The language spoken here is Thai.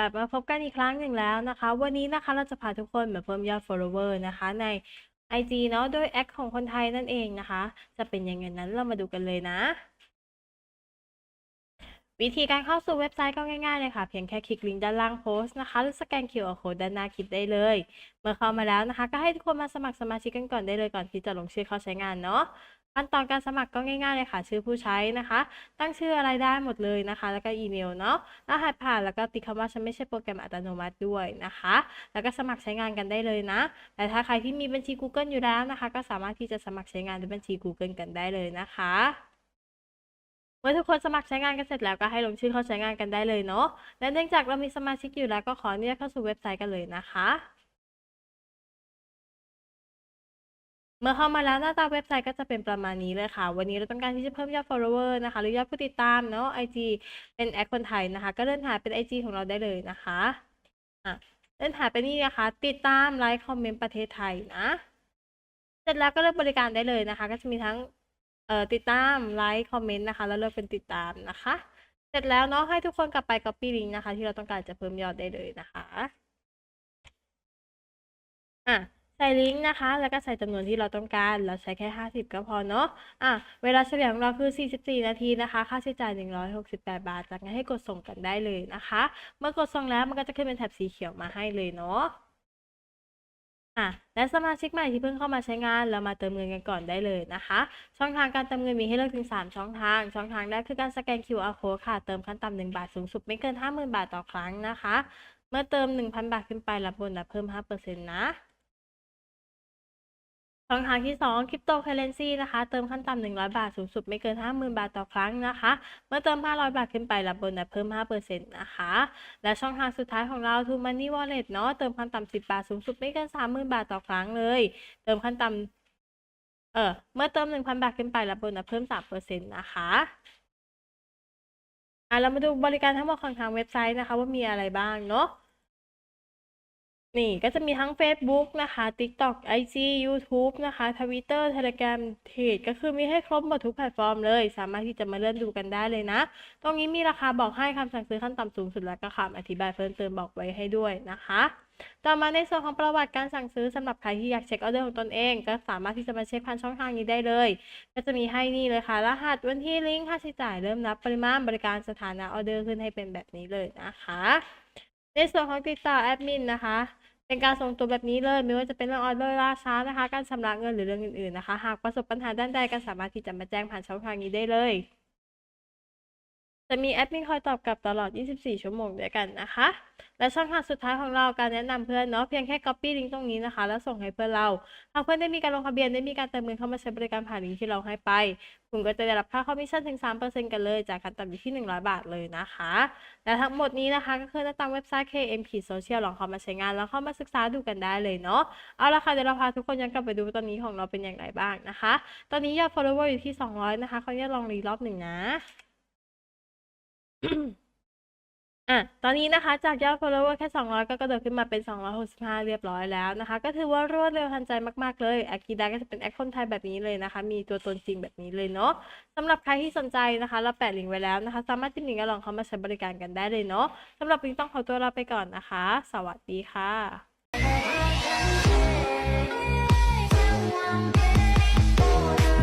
ลับมาพบกันอีกครั้งหนึ่งแล้วนะคะ วันนี้นะคะเราจะพาทุกคนมาเพิ่มยอด follower นะคะใน IG เนาะโดยแอคของคนไทยนั่นเองนะคะ จะเป็นยังไงนั้นเรามาดูกันเลยนะ วิธีการเข้าสู่เว็บไซต์ก็ง่ายๆเลยค่ะ เพียงแค่คลิกลิงก์ด้านล่างโพสต์นะคะหรือสแกน QR code ด้านหน้าคลิปได้เลย เมื่อเข้ามาแล้วนะคะ ก็ให้ทุกคนมาสมัครสมาชิกกันก่อนได้เลยก่อนที่จะลงชื่อเข้าใช้งานเนาะ ขั้นตอนการสมัครก็ง่ายๆเลยค่ะ ชื่อผู้ใช้นะคะ ตั้งชื่ออะไรได้หมดเลยนะคะ แล้วก็อีเมลเนาะรหัสผ่านแล้วก็ติดคำว่าฉันไม่ใช่โปรแกรมอัตโนมัติด้วยนะคะ แล้วก็สมัครใช้งานกันได้เลยนะ แต่ถ้าใครที่มีบัญชี Google อยู่แล้วนะคะ ก็สามารถที่จะสมัครใช้งานด้วยบัญชี Google กันได้เลยนะคะเมื่อทุกคนสมัครใช้งานกันเสร็จแล้วก็ให้ลงชื่อเข้าใช้งานกันได้เลยเนาะและเนื่องจากเรามีสมาชิกอยู่แล้วก็ขออนุญาตเข้าสู่เว็บไซต์กันเลยนะคะ เมื่อเข้ามาแล้วหน้าตาเว็บไซต์ก็จะเป็นประมาณนี้เลยค่ะ วันนี้เราต้องการที่จะเพิ่มยอด follower นะคะ หรือยอดผู้ติดตามเนาะ IG เป็นแอคคนไทยนะคะ ก็เลื่อนหาเป็น IG ของเราได้เลยนะคะอะเลื่อนหาไปนี่นะคะ ติดตามไลค์คอมเมนต์ประเทศไทยนะ เสร็จแล้วก็เลือกบริการได้เลยนะคะ ก็จะมีทั้งเอ่อติดตามไลค์คอมเมนต์นะคะ แล้วเลือกเป็นติดตามนะคะ เสร็จแล้วเนาะให้ทุกคนกลับไป copy link นะคะ ที่เราต้องการจะเพิ่มยอดได้เลยนะคะอะ ใส่ลิงก์นะคะ แล้วก็ใส่จำนวนที่เราต้องการ เราใช้แค่ 50 ก็พอเนาะ อะ เวลาเฉลี่ยของเราคือ 44 นาทีนะคะ ค่าใช้จ่าย 168 บาท จากนั้นให้กดส่งกันได้เลยนะคะ เมื่อกดส่งแล้วมันก็จะขึ้นเป็นแถบสีเขียวมาให้เลยเนาะอะและสมาชิกใหม่ที่เพิ่งเข้ามาใช้งานเรามาเติมเงินกันก่อนได้เลยนะคะ ช่องทางการเติมเงินมีให้เลือกถึง 3 ช่องทาง ช่องทางแรกคือการสแกน QR code ค่ะ เติมขั้นต่ำ1บาทสูงสุดไม่เกิน 50,000 บาทต่อครั้งนะคะ เมื่อเติม 1,000 บาทขึ้นไปรับโบนัสเพิ่ม 5%นะ ช่องทางที่2 Cryptocurrency นะคะ เติมขั้นต่ำ100 บาท สูงสุดไม่เกิน 50,000 บาทต่อครั้งนะคะ เมื่อเติม 500 บาทขึ้นไปรับโบนัสเพิ่ม 5%นะคะ และช่องทางสุดท้ายของเรา True Money Wallet เนาะ เติมขั้นต่ำ10 บาท สูงสุดไม่เกิน 30,000 บาทต่อครั้งเลย เติมขั้นต่ำเออเมื่อเติม 1,000 บาทขึ้นไปรับโบนัสเพิ่ม 3%นะคะอะเรามาดูบริการทั้งหมดของทางเว็บไซต์นะคะ ว่ามีอะไรบ้างเนาะ นี่ก็จะมีทั้ง Facebook นะคะ TikTok IG YouTube นะคะ Twitter Telegram เพจก็คือมีให้ครบหมดทุกแพลตฟอร์มเลย สามารถที่จะมาเลื่อนดูกันได้เลยนะ ตรงนี้มีราคาบอกให้คำสั่งซื้อขั้นต่ำสูงสุดและก็คำอธิบายเพิ่มเติมบอกไว้ให้ด้วยนะคะ ต่อมาในส่วนของประวัติการสั่งซื้อสำหรับใครที่อยากเช็คออเดอร์ของตนเอง ก็สามารถที่จะมาเช็คผ่านช่องทางนี้ได้เลย ก็จะมีให้นี่เลยค่ะ รหัสวันที่ลิงก์ค่าใช้จ่ายเริ่มนับปริมาณบริการสถานะออเดอร์ขึ้นให้เป็นแบบนี้เลยนะคะ ในส่วนของติดต่อแอดมินนะคะ เป็นการส่งตัวแบบนี้เลย ไม่ว่าจะเป็นเรื่องออเดอร์ล่าช้านะคะ การชำระเงินหรือเรื่องอื่นๆนะคะ หากประสบปัญหาด้านใดก็สามารถที่จะมาแจ้งผ่านช่องทางนี้ได้เลย จะมีแอดมินคอยตอบกลับตลอด 24 ชั่วโมงด้วยกันนะคะ และช่องทางสุดท้ายของเราการแนะนำเพื่อนเนาะเพียงแค่ copy ลิงก์ตรงนี้นะคะ แล้วส่งให้เพื่อนเราหากเพื่อนได้มีการลงทะเบียนได้มีการเติมเงินเข้ามาใช้บริการผ่านลิงก์ที่เราให้ไป คุณก็จะได้รับค่าคอมมิชชั่นถึง 3%กันเลยจากการตัดอยู่ที่ 100 บาทเลยนะคะ และทั้งหมดนี้นะคะ ก็คือหน้าตามเว็บไซต์ KM Social ลองเข้ามาใช้งานแล้วเข้ามาศึกษาดูกันได้เลยเนาะเอาละค่ะเดี๋ยวเราพาทุกคนย้อนกลับไปดูตอนนี้ของเราเป็นอย่างไรบ้างนะคะ ตอนนี้ยอด follower อยู่ที่ 200 นะคะเขาจะลองรีรอบหนึ่งนะ อะ ตอนนี้นะคะ จากยอด follower แค่ 200 ก็กระโดดขึ้นมาเป็น 265 เรียบร้อยแล้วนะคะ ก็ถือว่ารวดเร็วทันใจมาก ๆ เลยแอคกีดาก็จะเป็นแอคคนไทยแบบนี้เลยนะคะ มีตัวตนจริงแบบนี้เลยเนาะสำหรับใครที่สนใจนะคะ เราแปะลิงก์ไว้แล้วนะคะ สามารถจิ้มลิงก์แล้องเข้ามาใช้บริการกันได้เลยเนาะสำหรับลิงต้องขอตัวลาไปก่อนนะคะ สวัสดีค่ะ